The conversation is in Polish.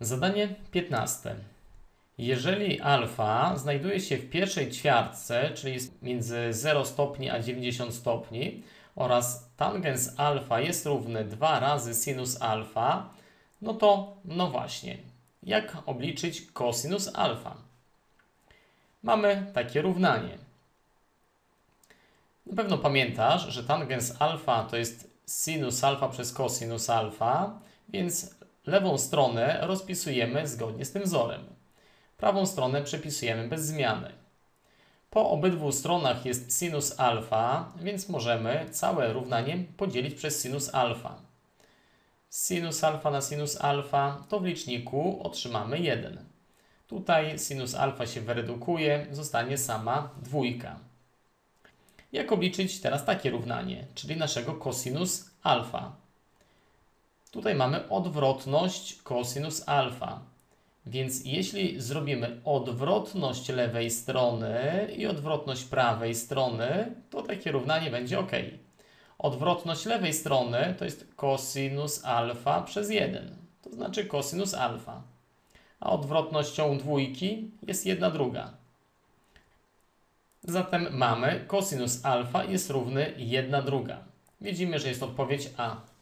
Zadanie 15. Jeżeli alfa znajduje się w pierwszej ćwiartce, czyli między 0 stopni a 90 stopni, oraz tangens alfa jest równy 2 razy sinus alfa, no to, no właśnie, jak obliczyć cosinus alfa? Mamy takie równanie. Na pewno pamiętasz, że tangens alfa to jest sinus alfa przez cosinus alfa, więc lewą stronę rozpisujemy zgodnie z tym wzorem. Prawą stronę przepisujemy bez zmiany. Po obydwu stronach jest sinus alfa, więc możemy całe równanie podzielić przez sinus alfa. Sinus alfa na sinus alfa to w liczniku otrzymamy 1. Tutaj sinus alfa się wyredukuje, zostanie sama dwójka. Jak obliczyć teraz takie równanie, czyli naszego cosinus alfa? Tutaj mamy odwrotność cosinus alfa. Więc jeśli zrobimy odwrotność lewej strony i odwrotność prawej strony, to takie równanie będzie ok. Odwrotność lewej strony to jest cosinus alfa przez 1, to znaczy cosinus alfa. A odwrotnością dwójki jest jedna druga. Zatem mamy cosinus alfa jest równy 1 druga. Widzimy, że jest odpowiedź A.